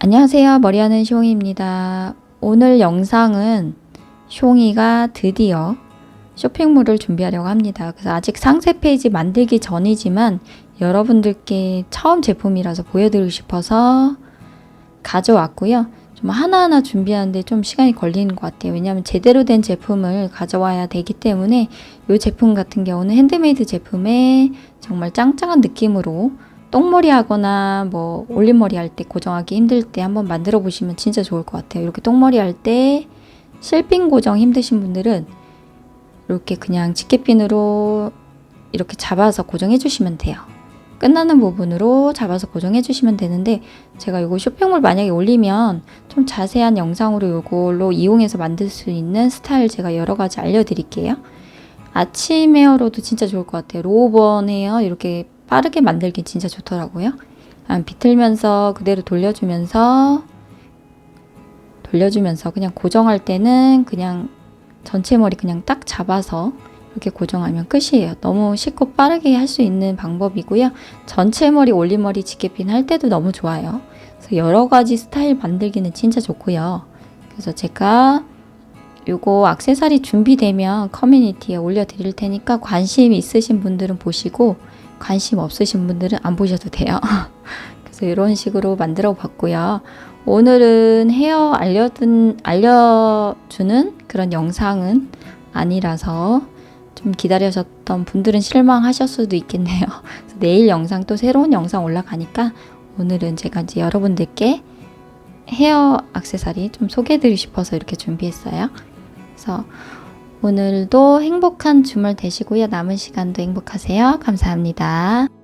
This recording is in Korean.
안녕하세요. 머리하는 쇼잉입니다. 오늘 영상은 쇼잉이가 드디어 쇼핑몰을 준비하려고 합니다. 그래서 아직 상세 페이지 만들기 전이지만 여러분들께 처음 제품이라서 보여드리고 싶어서 가져왔고요. 좀 하나하나 준비하는데 좀 시간이 걸리는 것 같아요. 왜냐하면 제대로 된 제품을 가져와야 되기 때문에 이 제품 같은 경우는 핸드메이드 제품에 정말 짱짱한 느낌으로 똥머리 하거나 뭐 올림머리 할 때 고정하기 힘들 때 한번 만들어 보시면 진짜 좋을 것 같아요. 이렇게 똥머리 할 때 실핀 고정 힘드신 분들은 이렇게 그냥 집게핀으로 이렇게 잡아서 고정해 주시면 돼요. 끝나는 부분으로 잡아서 고정해 주시면 되는데 제가 이거 쇼핑몰 만약에 올리면 좀 자세한 영상으로 이걸로 이용해서 만들 수 있는 스타일 제가 여러 가지 알려드릴게요. 아침 헤어로도 진짜 좋을 것 같아요. 로우번 헤어 이렇게 빠르게 만들기 진짜 좋더라고요. 아, 비틀면서 그대로 돌려주면서 돌려주면서 그냥 고정할 때는 그냥 전체 머리 그냥 딱 잡아서 이렇게 고정하면 끝이에요. 너무 쉽고 빠르게 할 수 있는 방법이고요. 전체 머리 올림머리 집게핀 할 때도 너무 좋아요. 그래서 여러 가지 스타일 만들기는 진짜 좋고요. 그래서 제가 요거 악세사리 준비되면 커뮤니티에 올려드릴 테니까 관심 있으신 분들은 보시고 관심 없으신 분들은 안 보셔도 돼요. 그래서 이런 식으로 만들어 봤고요. 오늘은 헤어 알려준, 알려주는 그런 영상은 아니라서 좀 기다리셨던 분들은 실망하실 수도 있겠네요. 내일 영상 또 새로운 영상 올라가니까 오늘은 제가 이제 여러분들께 헤어 악세사리 좀 소개해드리고 싶어서 이렇게 준비했어요. 그래서 오늘도 행복한 주말 되시고요. 남은 시간도 행복하세요. 감사합니다.